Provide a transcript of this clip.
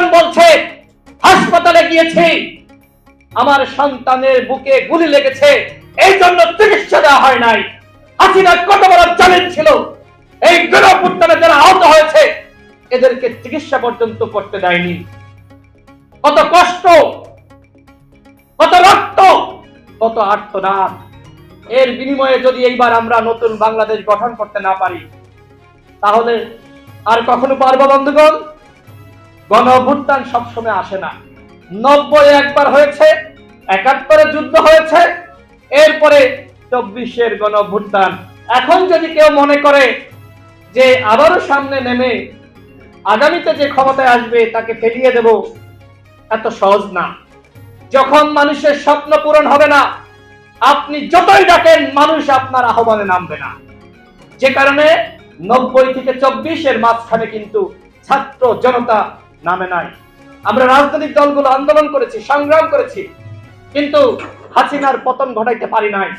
ভুট্টান বলছে, হাসপাতালে গিয়েছি, আমার সন্তানের বুকে গুলি লেগেছে, এই জন্য চিকিৎসা দেওয়া হয় নাই। হাসিনা কত বড় চ্যালেঞ্জ ছিল। এই গণভুত্থানে যারা আহত হয়েছে, এদেরকে চিকিৎসা পর্যন্ত করতে দেয়নি। কত কষ্ট, কত রক্ত, কত আর্তনাদ। এর বিনিময়ে যদি এইবার আমরা নতুন বাংলাদেশ গঠন করতে না পারি, তাহলে আর কখনো পারব বন্ধুগণ? গণ অভ্যুত্থান সবসময় আসে না। নব্বই একবার হয়েছে, একাত্তরে যুদ্ধ হয়েছে, এরপরে চব্বিশের গণ অভ্যুত্থান এখন যদি কেউ মনে করে যে আবারও সামনে নেমে আগামীতে যে ক্ষমতায় আসবে তাকে ফেলিয়ে দেব এত সহজ না। যখন মানুষের স্বপ্ন পূরণ হবে না, আপনি যতই ডাকেন, মানুষ আপনার আহ্বানে নামবে না। যে কারণে নব্বই থেকে চব্বিশের মাঝখানে কিন্তু ছাত্র জনতা নামে নাই। আমরা রাজনৈতিক দলগুলো আন্দোলন করেছি, সংগ্রাম করেছি, কিন্তু হাসিনার পতন ঘটাইতে পারি নাই।